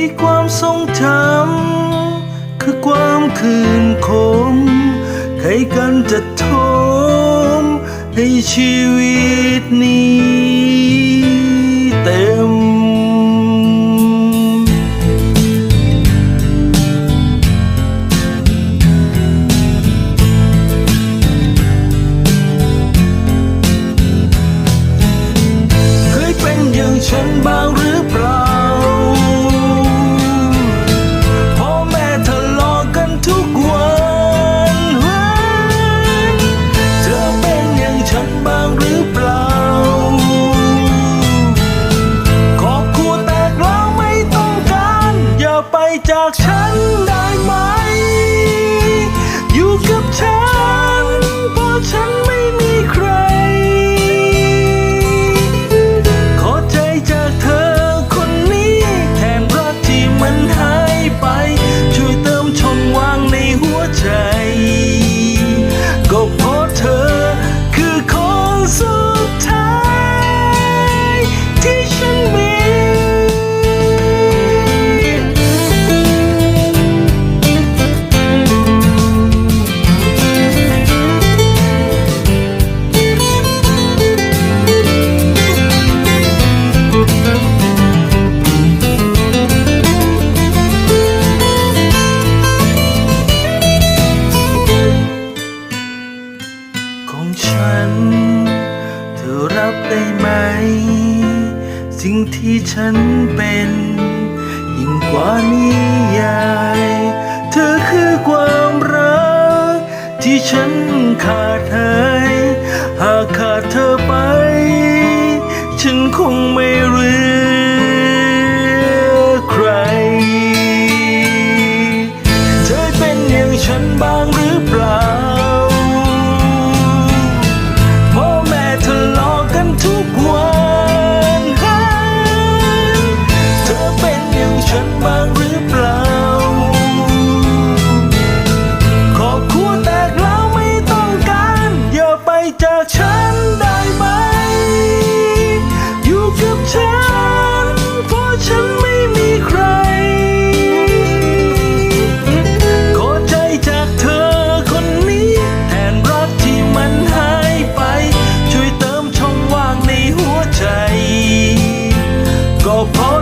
ีความทรงจำคือความคืนคมใครกันจะทมให้ชีวิตนี้เต็มเคยเป็นอย่างฉันบ้างหรือ ของฉัน เธอรับได้ไหม สิ่งที่ฉันเป็น ยิ่งกว่านิยาย เธอคือความรัก ที่ฉันขาดหาย หากขาดเธอไป ฉันคงไม่รู้ fall.